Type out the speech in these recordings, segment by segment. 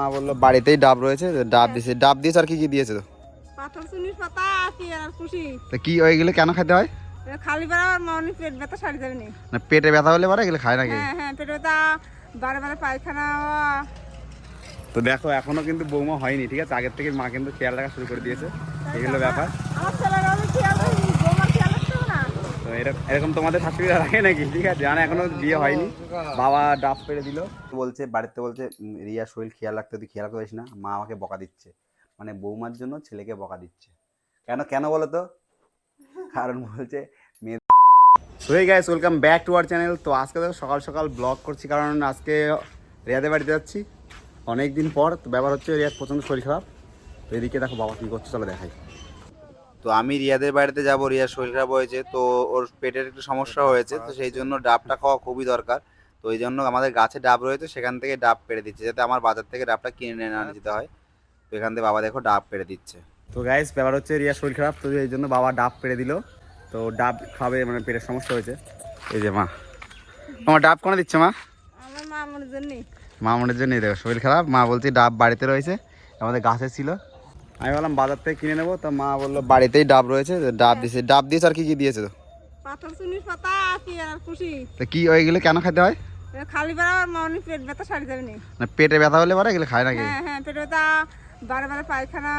মা বলল বাড়িতেই ডাব রয়েছে ডাব দিয়েছে ডাব দিয়েছে আর কি কি দিয়েছে তো? পাথর চুনির পাতা কি আর খুশি। তো কি ওইগুলো কেন খেতে হয়? খালি আর মনে পেট ব্যথা সারি যাবে নি পেটে ব্যথা হলে পরে এগুলো খায় নাকি? হ্যাঁ হ্যাঁ পেট ব্যথা বারে বারে পায়খানা তো দেখো এখনও কিন্তু বৌমা হয়নি ঠিক আছে? আগের থেকে মা কিন্তু খেয়াল রাখা শুরু করে দিয়েছে এগুলো ব্যাপার। আমার ছেলেরা আমি খেয়াল রাখি বৌমার খেয়াল রাখতে হবে না তো এরকম তোমাদের শাশুড়িরা রাখে নাকি? ঠিক আছে, জানা, এখনও বিয়ে হয়নি। বাবা ডাব পেড়ে দিল। বলছে, বাড়িতে বলছে রিয়া শরীর খেয়াল রাখতে, তুই খেয়াল করিস না। মা আমাকে বকা দিচ্ছে। মানে বৌমার জন্য ছেলেকে বকা দিচ্ছে। কেন কেন বলো তো? কারণ বলছে, মেয়ে guys welcome back to our channel তো আজকে তো সকাল সকাল ব্লগ করছি, কারণ আজকে রিয়াদের বাড়িতে যাচ্ছি। অনেক দিন পর, তো ব্যাপার হচ্ছে, রিয়ার প্রচণ্ড শরীর খারাপ। তো এদিকে দেখো, বাবা কী করছে, চলো দেখাই। তো আমি রিয়াদের বাড়িতে যাব রিয়ার শরীর খারাপ হয়েছে তো ওর পেটের একটু সমস্যা হয়েছে তো সেই জন্য ডাবটা খাওয়া খুবই দরকার তো এই জন্য আমাদের গাছে ডাব রয়েছে সেখান থেকে ডাব পেড়ে দিচ্ছে যাতে আমার বাজার থেকে ডাবটা কিনে নিয়ে না যেতে হয় তো এখান থেকে বাবা দেখো ডাব পেড়ে দিচ্ছে। তো গাইস ব্যাপার হচ্ছে রিয়ার শরীর খারাপ তো এই জন্য বাবা ডাব পেড়ে দিল তো ডাব খাবে মানে পেটের সমস্যা হয়েছে। এই যে মা আমার ডাব কোনো দিচ্ছে মা? আমার মা মনে জন্য মা মনের জন্য দেখো শরীর খারাপ মা বলছি ডাব বাড়িতে রয়েছে আমাদের গাছে ছিল আমি বললাম বাজার থেকে কিনে নেব তো মা বলল বাড়িতেই ডাব রয়েছে ডাব দিয়েছে ডাব দিয়েছে আর কি কি দিয়েছে তো? পাথর চুনির পাতা আর খুশি তো কি ওইগুলো কেন খেতে হয়? খালি মনে পেট ব্যথা সারি যাবে নি। না পেটে ব্যথা হলে পরে এগুলো খায় নাকি? হ্যাঁ হ্যাঁ পেট ব্যথা বারে বারে পায়খানা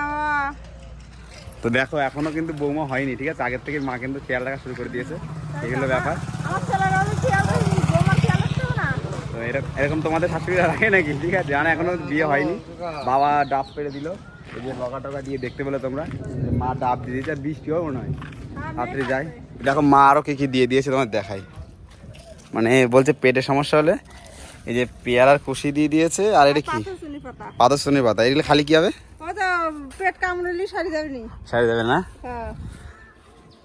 তো দেখো এখনও কিন্তু বৌমা হয়নি ঠিক আছে? আগের থেকে মা কিন্তু খেয়াল রাখা শুরু করে দিয়েছে এগুলো ব্যাপার। এরকম এরকম তোমাদের শাশুড়িরা রাখে নাকি? ঠিক আছে জানা এখনও বিয়ে হয়নি। বাবা ডাব পেড়ে দিল। এই যে লগা টগা দিয়ে দেখতে পেলে তোমরা। মা ডাব দিয়ে দিয়েছে আর বৃষ্টিও মনে হয়। রাত্রে যায় দেখো মা আরও কী কী দিয়ে দিয়েছে তোমার দেখাই। মানে বলছে পেটের সমস্যা হলে এই যে পেয়ারার কুশি দিয়ে দিয়েছে আর এটা কি? পাতা পাদর্শনীর পাতা। এগুলো খালি কি হবে? পেট কামড়েলি সারি যাবে নি। সারি যাবে না? হ্যাঁ।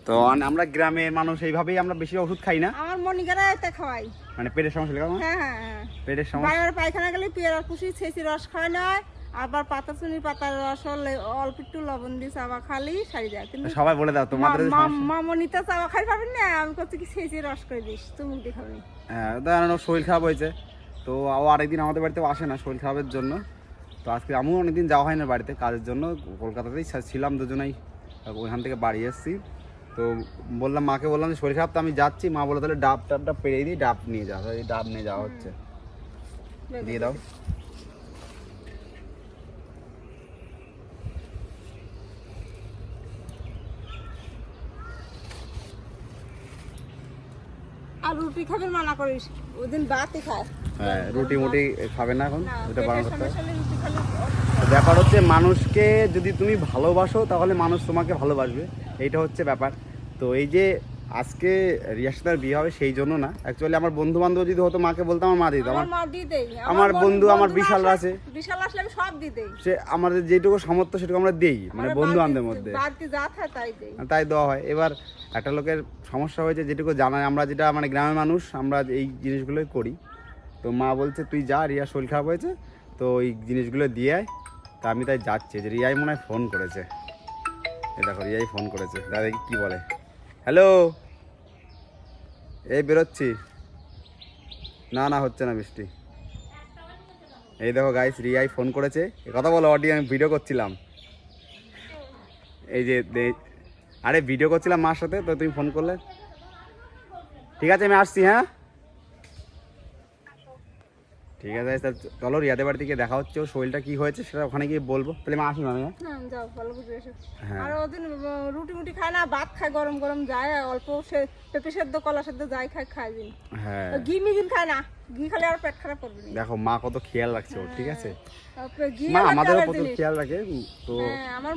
তো আমরা গ্রামের মানুষ এইভাবেই আমরা বেশি ওষুধ খাই না। আমার মনিকারা এতে খাওয়াই। মানে পেটের সমস্যা হলে হ্যাঁ হ্যাঁ হ্যাঁ। পেটের সমস্যা। পায়খানা গেলে পেয়ারা কুশি ছেঁচি রস খাওয়াই নয় আবার পাতা চুনি পাতার রস হলে অল্প একটু লবণ দিয়ে চাবা খালি সারি যায় কিন্তু সবাই বলে দাও তোমাদের সমস্যা- মামনিটা চাবা খাই পাবেন না? আমি করছি কি ছেঁচি রস করে দিস তুমি দিয়ে হ্যাঁ ওর শরীর খারাপ হয়েছে। তো ও আরেকদিন আমাদের বাড়িতেও আসে না শরীর খারাপের জন্য। তো আজকে আমিও অনেকদিন যাওয়া হয় না বাড়িতে কাজের জন্য। কলকাতাতেই ছিলাম দুজনেই ওইখান থেকে বাড়ি এসেছি। তো বললাম মাকে বললাম যে শরীর খারাপ তো আমি যাচ্ছি। মা বলে তাহলে ডাব টাবটা পেরিয়ে দিই ডাব নিয়ে যাও এই ডাব নিয়ে যাওয়া হচ্ছে। দিয়ে দাও। আর রুটি খাবেন মানা করিস। ওই দিন ভাতই খায়। হ্যাঁ রুটি মুটি খাবে না এখন ওটা বারণ করতে ব্যাপার হচ্ছে মানুষকে যদি তুমি ভালোবাসো তাহলে মানুষ তোমাকে ভালোবাসবে। এইটা হচ্ছে ব্যাপার। তো এই যে আজকে রিয়ার সাথে বিয়ে হবে সেই জন্য না। অ্যাকচুয়ালি আমার বন্ধু বান্ধব যদি হতো মাকে বলতাম আমার মা দিত। আমার আমার মা দিয়ে আমার বন্ধু, আমার বিশাল আছে। বিশাল আসলে আমি সব দিয়ে দেই সে আমাদের যেটুকু সামর্থ্য সেটুকু আমরা দেই মানে বন্ধু বান্ধবের মধ্যে। বাড়িতে যা থাকে তাই দেই। তাই দেওয়া হয়। এবার একটা লোকের সমস্যা হয়েছে যেটুকু জানাই আমরা যেটা মানে গ্রামের মানুষ আমরা এই জিনিসগুলোই করি। তো মা বলছে তুই যা রিয়া শরীর খারাপ হয়েছে তো এই জিনিসগুলো দিয়ে আয়। তা আমি তাই যাচ্ছি। যে রিয়াই মনে হয় ফোন করেছে। এই দেখো রিয়াই ফোন করেছে। দাদা কি বলে। হ্যালো এই বেরোচ্ছি। না না, হচ্ছে না বৃষ্টি। এই দেখো গাইস রিয়াই ফোন করেছে। কথা বলো অডি আমি ভিডিও করছিলাম। এই যে আরে ভিডিও করছিলাম মার সাথে, তো তুমি ফোন করলে। ঠিক আছে, আমি আসছি হ্যাঁ? ঠিক আছে স্যার চলো রিয়াদের বাড়ি থেকে দেখা হচ্ছে ওর শরীরটা কি হয়েছে সেটা ওখানে গিয়ে বলব। তাহলে আমি আসি আমি হ্যাঁ? হ্যাঁ যাও ভালো বুঝে এসো। হ্যাঁ। আর ওদিন রুটি মুটি খায় না ভাত খায় গরম গরম যায় অল্প সে পেঁপে সেদ্ধ কলা সেদ্ধ যাই খায় খায় দিন। হ্যাঁ। ঘি মিদিন খায় না ঘি খালে আর পেট খারাপ করবে না। দেখো মা কত খেয়াল রাখছে ওর ঠিক আছে? ঘি মা আমাদেরও কত খেয়াল রাখে তো হ্যাঁ আমার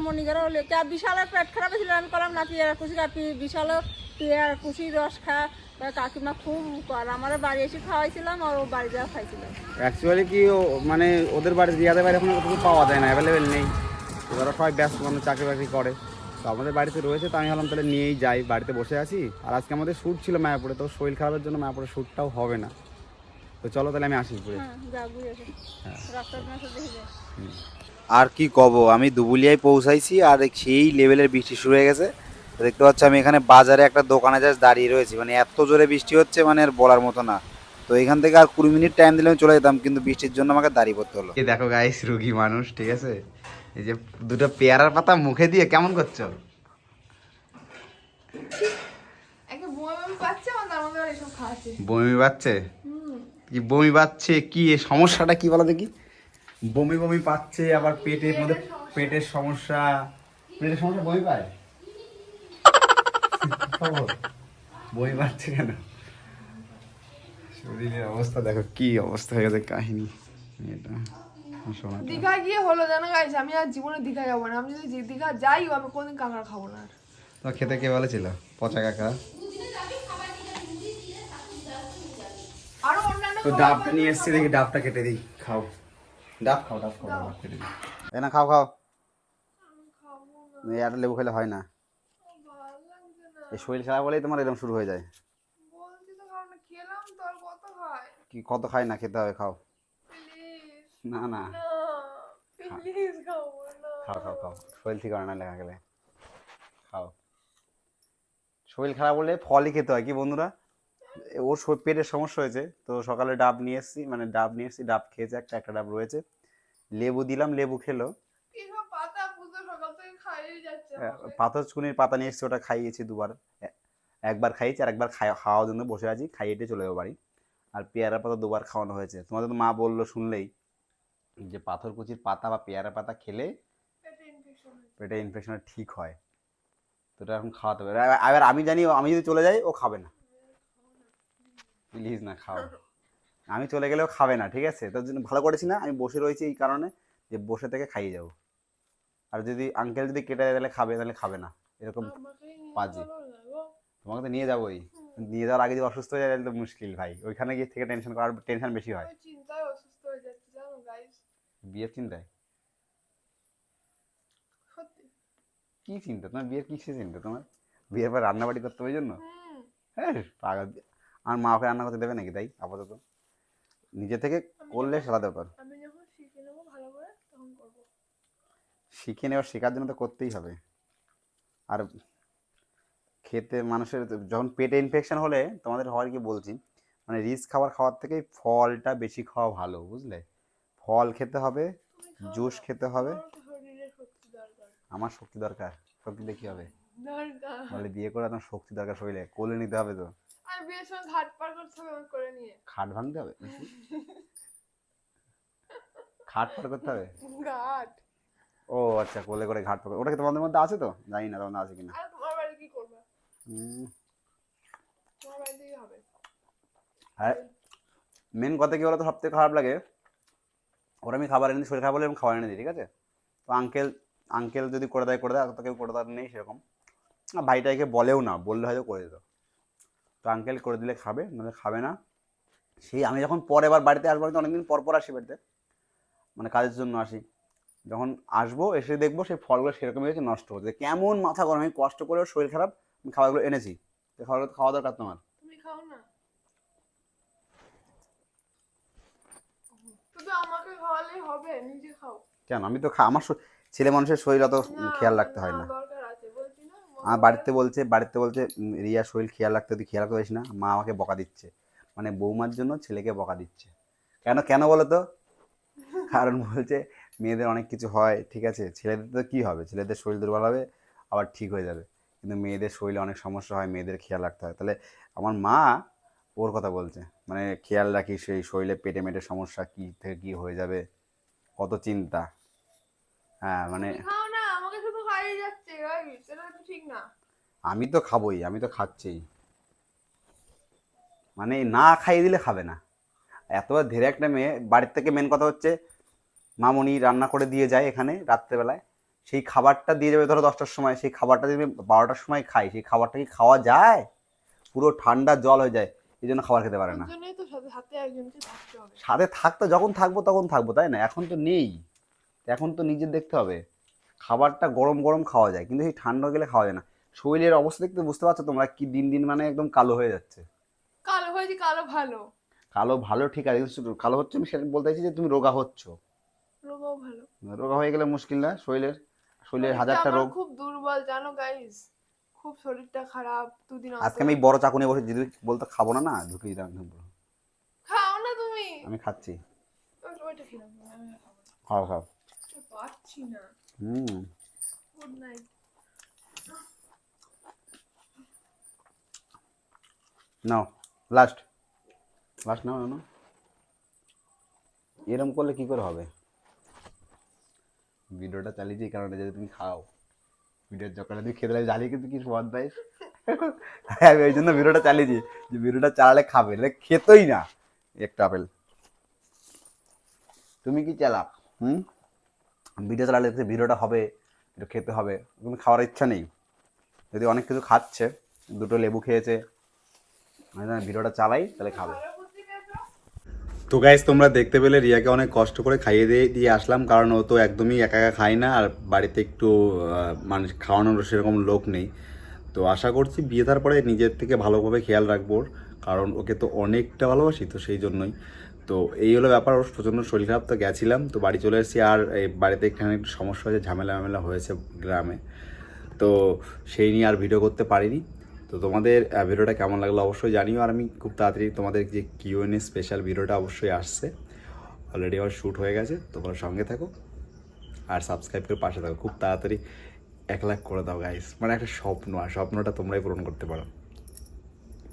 কে বিশালের পেট খারাপ ছিল আমি করলাম না পেয়ারা কুচি কাপি বিশালও পেয়ার কুচি রস খা কাকিমা খুব কর আমার বাড়ি এসে খাওয়াইছিলাম আর ও বাড়ি যাওয়া খাইছিলাম অ্যাকচুয়ালি কি ও- মানে ওদের বাড়ি রিয়াদের বাড়ি এখন কিছু পাওয়া যায় না অ্যাভেলেবেল নেই। ওরা সবাই ব্যস্ত মানুষ চাকরি বাকরি করে। তো আমাদের বাড়িতে রয়েছে তো আমি ভাবলাম তাহলে নিয়েই যাই বাড়িতে বসে আছি। আর আজকে আমাদের শ্যুট ছিল মায়াপুরে তো শরীর খারাপের জন্য মায়াপুরে শ্যুটটাও হবে না। তো চলো তাহলে আমি আসি পুরে হ্যাঁ যা বুঝে এসো রাস্তার মাসে দেখে যাও। আর কি কব আমি দুবুলিয়ায় পৌঁছাইছি আর সেই লেভেলের বৃষ্টি শুরু হয়ে গেছে। দেখতে পাচ্ছ আমি এখানে বাজারে একটা দোকানে জাস্ট দাঁড়িয়ে রয়েছি। মানে এত জোরে বৃষ্টি হচ্ছে মানে আর বলার মতো না। তো এখান থেকে আর কুড়ি মিনিট টাইম দিলে আমি চলে যেতাম কিন্তু বৃষ্টির জন্য আমাকে দাঁড়িয়ে পড়তে হলো। এই দেখো গাইস রুগী মানুষ ঠিক আছে? এই যে দুটো পেয়ারার পাতা মুখে দিয়ে কেমন করছ? বমি পাচ্ছে কি বমি পাচ্ছে? কি এই সমস্যাটা কি বলো দেখি? বমি বমি পাচ্ছে আবার পেটের মধ্যে পেটের সমস্যা। পেটের সমস্যা বমি পায়? খবর? বমি পাচ্ছে কেন? শরীরের অবস্থা দেখো কি অবস্থা হয়ে গেছে কাহিনী। এটা দীঘা গিয়ে হলো জানো গাইছে আমি আর জীবনে দীঘা যাব না। আমি যদি দীঘা যাই আমি কোনদিন কাঁকড়া খাব না আর। তো খেতে কে বলেছিল পচা কাকা আরও অন্যান্য তো ডাবটা নিয়ে এসেছি দেখি ডাবটা কেটে দিই। খাও। ডাব খাও ডাব খাও ডাব কেটে দিই। এ না খাও খাও। একটা লেবু খেলে হয় না। এই শরীর খারাপ হলেই তোমার এরকম শুরু হয়ে যায়। কি কত খাই না খেতে হবে খাও। না না। খাও। খাও খাও শরীর ঠিক হয় না লেখা গেলে। খাও। শরীর খারাপ হলে ফলই খেতে হয় কি বন্ধুরা? ওর পেটের সমস্যা হয়েছে তো সকালে ডাব নিয়ে এসেছি মানে ডাব নিয়ে এসেছি ডাব খেয়েছে একটা একটা ডাব রয়েছে। লেবু দিলাম লেবু খেলো এসব পাতা পুজো সকাল থেকে খাইয়ে যাচ্ছে আমাকে। পাথর চুনির পাতা নিয়ে এসেছি ওটা খাইয়েছি দুবার। একবার খাইয়েছি আর একবার খাওয়ার জন্য বসে আছি খাইয়েটে চলে যাব বাড়ি। আর পেয়ারা পাতা দুবার খাওয়ানো হয়েছে। তোমাদের মা বলল শুনলেই যে পাথরকুচির পাতা বা পেয়ারা পাতা খেলে পেটে ঠিক হয়। তো এটা এখন খাওয়াতে হবে। এবার আমি জানি আমি যদি চলে যাই ও খাবে না। প্লিজ না খাও। আমি চলে গেলেও খাবে না ঠিক আছে? তার জন্য ভালো করেছি না আমি বসে রয়েছি এই কারণে যে বসে থেকে খাইয়ে যাব। আর যদি আঙ্কেল যদি কেটে দেয় তাহলে খাবে তাহলে খাবে না। এরকম পাজি। তোমাকে তো নিয়ে যাবোই। নিয়ে যাওয়ার আগে যদি অসুস্থ হয়ে যায় তাহলে তো মুশকিল ভাই। ওইখানে গিয়ে থেকে টেনশন করার টেনশন বেশি হয়। বিয়ের চিন্তায়? কি চিন্তা? তোমার বিয়ের কিসে চিন্তা তোমার? বিয়ের পর রান্নাবাড়ি করতে হবে ওই জন্য? হ্যাঁ পাগল। আমার মা ওকে রান্না করতে দেবে নাকি তাই? আপাতত। নিজে থেকে করলে সারা ব্যাপার আমি যখন শিখে নেব ভালো করে তখন করব শিখে নেওয়ার শেখার জন্য তো করতেই হবে। আর খেতে মানুষের যখন পেটে ইনফেকশন হলে তোমাদের হওয়ার কি বলছি? মানে রিচ খাবার খাওয়ার থেকে ফলটা বেশি খাওয়া ভালো বুঝলে? ফল খেতে হবে জুস খেতে হবে। আমার শক্তি দরকার শক্তি কি হবে? বলে বিয়ে করে তোমার শক্তি দরকার শরীরে কোলে নিতে হবে তো। আর বিয়ের সময় ঘাট পার করতে হবে করে নিয়ে। খাট ভাঙতে হবে? খাট পার করতে হবে? ঘাট। ও আচ্ছা কোলে করে ঘাট পার ওটা কি তোমাদের মধ্যে আছে তো? জানি না তোমাদের আছে কিনা। আর তোমার বাড়ি কি করবে? তোমার বাড়িতেই হবে। আর মেন কথা কি বলতো? সব থেকে খারাপ লাগে ওরা আমি খাবার এনে শরীর খারাপ হলে আমি খাবার এনে দিই ঠিক আছে? তো আঙ্কেল আঙ্কেল যদি করে দেয় করে দেয় তো কেউ করে দেওয়ার নেই সেরকম। ভাইটাকে বলেও না বললে হয়তো করে দিত। তো আঙ্কেল করে দিলে খাবে নাহলে খাবে না। সেই আমি যখন পরে এবার বাড়িতে আসব অনেকদিন পর পর আসি বাড়িতে। মানে কাজের জন্য আসি। যখন আসব এসে দেখব সেই ফলগুলো সেরকমই হয়েছে নষ্ট হচ্ছে। কেমন মাথা গরম আমি কষ্ট করেও শরীর খারাপ আমি খাবারগুলো এনেছি। তো খাবারগুলো খাওয়া দরকার তোমার। তুমি খাও না। আমাকে খাওয়ালেই হবে নিজে খাও। কেন? আমি তো খা আমার ছেলে মানুষের শরীর অত খেয়াল রাখতে হয় না। আমার বাড়িতে বলছে বাড়িতে বলছে রিয়া শরীর খেয়াল রাখতে তুই খেয়াল করিস না মা আমাকে বকা দিচ্ছে। মানে বৌমার জন্য ছেলেকে বকা দিচ্ছে। কেন কেন বলো তো? কারণ বলছে মেয়েদের অনেক কিছু হয় ঠিক আছে? ছেলেদের তো কী হবে? ছেলেদের শরীর দুর্বল হবে আবার ঠিক হয়ে যাবে। কিন্তু মেয়েদের শরীরে অনেক সমস্যা হয় মেয়েদের খেয়াল রাখতে হয়। তাহলে আমার মা ওর কথা বলছে মানে খেয়াল রাখি সেই শরীরে পেটে মেটে সমস্যা কী থেকে কী হয়ে যাবে? কত চিন্তা। হ্যাঁ মানে আমি তো খাবোই আমি তো খাচ্ছি। মানে না খাইয়ে দিলে খাবে না। এতবার ধীরে একটা মেয়ে বাড়ির থেকে মেন কথা হচ্ছে মামনি রান্না করে দিয়ে যায় এখানে রাত্রেবেলায়। সেই খাবারটা দিয়ে যাবে ধরো দশটার সময় সেই খাবারটা যদি বারোটার সময় খাই সেই খাবারটা কি খাওয়া যায়? পুরো ঠান্ডা জল হয়ে যায় এই জন্য খাবার খেতে পারে না। তো সাথে থাকতে যখন থাকব তখন থাকব তাই না? এখন তো নেই। এখন তো নিজের দেখতে হবে। খাবারটা গরম গরম খাওয়া যায় কিন্তু সেই ঠান্ডা গেলে খাওয়া যায় না। শরীরের অবস্থা দেখতে বুঝতে পারছ তোমরা কি দিন দিন মানে একদম কালো হয়ে যাচ্ছে। কালো হয়েছে কালো ভালো। কালো ভালো ঠিক আছে কালো হচ্ছে আমি সেটা বলতে চাইছি যে তুমি রোগা হচ্ছ। রোগও ভালো। রোগা হয়ে গেলে মুশকিল না শরীরের? শরীরের হাজারটা রোগ। খুব দুর্বল জানো গাইস খুব শরীরটা খারাপ দুদিন আজকে আমি বড় চাকু নিয়ে বসে যদি বলতো খাব না না ঢুকিয়ে দিতাম একদম পুরো। আমি আমি খাচ্ছি না, না। খাও খাও। পারছি না। হুম। গুড নাইট নাও লাস্ট লাস্ট নাও নাও। এরম করলে কি করে হবে? ভিডিওটা চালিয়েছি এই কারণে যদি তুমি খাও। ভিডিওর চক্করে তুমি খেতে লাগে, জ্বালিয়ে কিন্তু কি স্বাদ পাইস আমি ওই জন্য ভিডিওটা চালিয়েছি যে ভিডিওটা চালালে খাবে নাহলে খেতই না, একটা আপেল। তুমি কি চালাক হুম? ভিডিও চালালে ভিডিওটা হবে, একটু খেতে হবে কিন্তু খাওয়ার ইচ্ছা নেই। যদি অনেক কিছু খাচ্ছে, দুটো লেবু খেয়েছে ভিডিওটা চালাই, তাহলে খাবে। তো গাইজ তোমরা দেখতে পেলে রিয়াকে অনেক কষ্ট করে খাইয়ে দিয়ে দিয়ে আসলাম, কারণ ও তো একদমই একা একা খায় না, আর বাড়িতে একটু মানুষ খাওয়ানোর সেরকম লোক নেই। তো আশা করছি বিয়ে থার পরে নিজের থেকে ভালোভাবে খেয়াল রাখব কারণ ওকে তো অনেকটা ভালোবাসি, তো সেই জন্যই। তো এই হলো ব্যাপার, ওর প্রচণ্ড শরীর খারাপ, তো গেছিলাম, তো বাড়ি চলে এসেছি, আর এই বাড়িতে এখানে একটু সমস্যা হয়েছে ঝামেলা ঝামেলা হয়েছে গ্রামে। তো সেই নিয়ে আর ভিডিও করতে পারিনি। তো তোমাদের ভিডিওটা কেমন লাগল অবশ্যই জানিও। আর আমি খুব তাড়াতাড়ি তোমাদের যে কিউএনএ স্পেশাল ভিডিওটা অবশ্যই আসছে। অলরেডি আমার শ্যুট হয়ে গেছে, তোমরা সঙ্গে থাকো আর সাবস্ক্রাইব করে পাশে থাকো। খুব তাড়াতাড়ি এক লাখ করে দাও গাইস মানে একটা স্বপ্ন, আর স্বপ্নটা তোমরাই পূরণ করতে পারো।